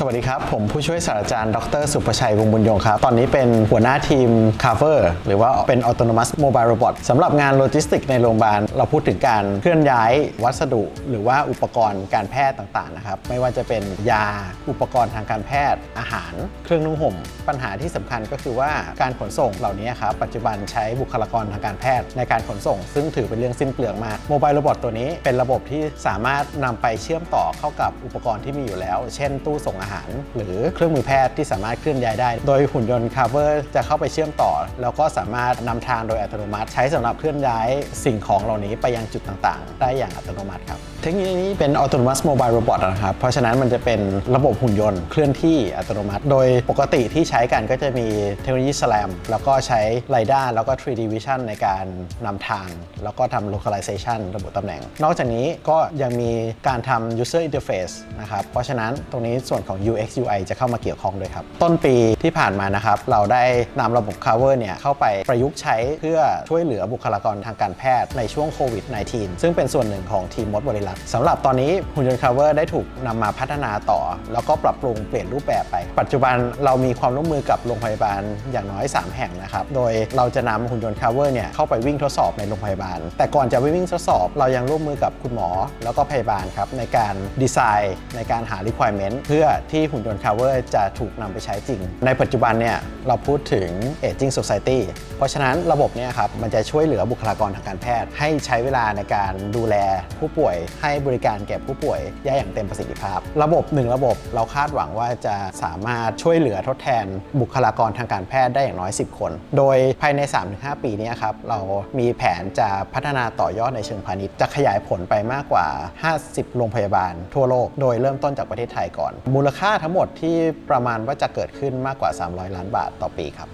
สวัสดีครับ ผมผู้ช่วยศาสตราจารย์ ดร สุประชัยวงบุญยงครับ ตอนนี้เป็นหัวหน้าทีม Cover หรือว่าเป็น Autonomous Mobile Robot สำหรับงานโลจิสติกในโรงพยาบาล เราพูดถึงการเคลื่อนย้ายวัสดุ หรือว่าอุปกรณ์การแพทย์ต่างๆนะครับไม่ว่าจะเป็นยาอุปกรณ์ทางการแพทย์ อาหาร เครื่องนุ่งห่ม ปัญหาที่สำคัญก็คือว่าการขนส่งเหล่านี้ครับปัจจุบันใช้บุคลากรทางการแพทย์ในการขนส่ง ซึ่งถือเป็นเรื่องสิ้นเปลืองมากโมบายโรบอทตัวนี้เป็นระบบที่สามารถนำไปเชื่อมต่อเข้ากับอุปกรณ์ที่มีอยู่แล้ว เช่นตู้ส่งอาหาร หรือเครื่องมือแพทย์ที่สามารถเคลื่อนย้ายได้ โดยหุ่นยนต์ cover จะเข้าไปเชื่อมต่อ แล้วก็สามารถนำทางโดยอัตโนมัติ ใช้สำหรับเคลื่อนย้ายสิ่งของเหล่านี้ไปยังจุดต่างๆ ได้อย่างอัตโนมัติครับเทคโนโลยีนี้เป็น autonomous mobile robot นะครับ เพราะฉะนั้นมันจะเป็นระบบหุ่นยนต์เคลื่อนที่อัตโนมัติ โดยปกติที่ใช้กันก็จะมีเทคโนโลยี SLAM แล้วก็ใช้ LiDAR แล้วก็ 3D Vision ในการนำทาง แล้วก็ทำ localization ระบุตำแหน่ง นอกจากนี้ก็ยังมีการทำ user interface นะครับ เพราะฉะนั้นตรงนี้ส่วนของ UX UI จะเข้ามาเกี่ยวข้องด้วยครับ ต้นปีที่ผ่านมานะครับ เราได้นำระบบ cover เนี่ยเข้าไปประยุกต์ใช้เพื่อช่วยเหลือบุคลากรทางการแพทย์ในช่วงโควิด -19 ซึ่งเป็นส่วนหนึ่งของทีมมดบริลักษ์สำหรับตอนนี้หุ่นยนต์ cover ได้ถูกนำมาพัฒนาต่อ แล้วก็ปรับปรุงเปลี่ยนรูปแบบไป ปัจจุบันเรามีความร่วมมือกับโรงพยาบาลอย่างน้อย 3 แห่งนะครับ โดยเราจะนำหุ่นยนต์ cover เนี่ยเข้าไปวิ่งทดสอบในโรงพยาบาล แต่ก่อนจะไปวิ่งทดสอบ เรายังร่วมมือกับคุณหมอ แล้วก็พยาบาลครับในการดีไซน์ในการหา requirement เพื่อที่หุ่นยนต์ cover จะถูกนำไปใช้จริง ในปัจจุบันเนี่ยเราพูดถึง aging society เพราะฉะนั้นระบบเนี่ยครับมันจะช่วยเหลือบุคลากรทางการแพทย์ ให้ใช้เวลาในการดูแลผู้ป่วย ให้บริการแก่ผู้ป่วยได้อย่างเต็มประสิทธิภาพ ระบบหนึ่งระบบเราคาดหวังว่าจะสามารถช่วยเหลือทดแทนบุคลากรทางการแพทย์ได้อย่างน้อย 10 คน โดยภายใน 3-5 ปีนี้ครับเรามีแผนจะพัฒนาต่อยอดในเชิงพาณิชย์จะขยายผลไปมากกว่า 50 โรงพยาบาลทั่วโลก โดยเริ่มต้นจากประเทศไทยก่อน มูลค่าทั้งหมดที่ประมาณว่าจะเกิดขึ้นมากกว่า 300 ล้านบาทต่อปีครับ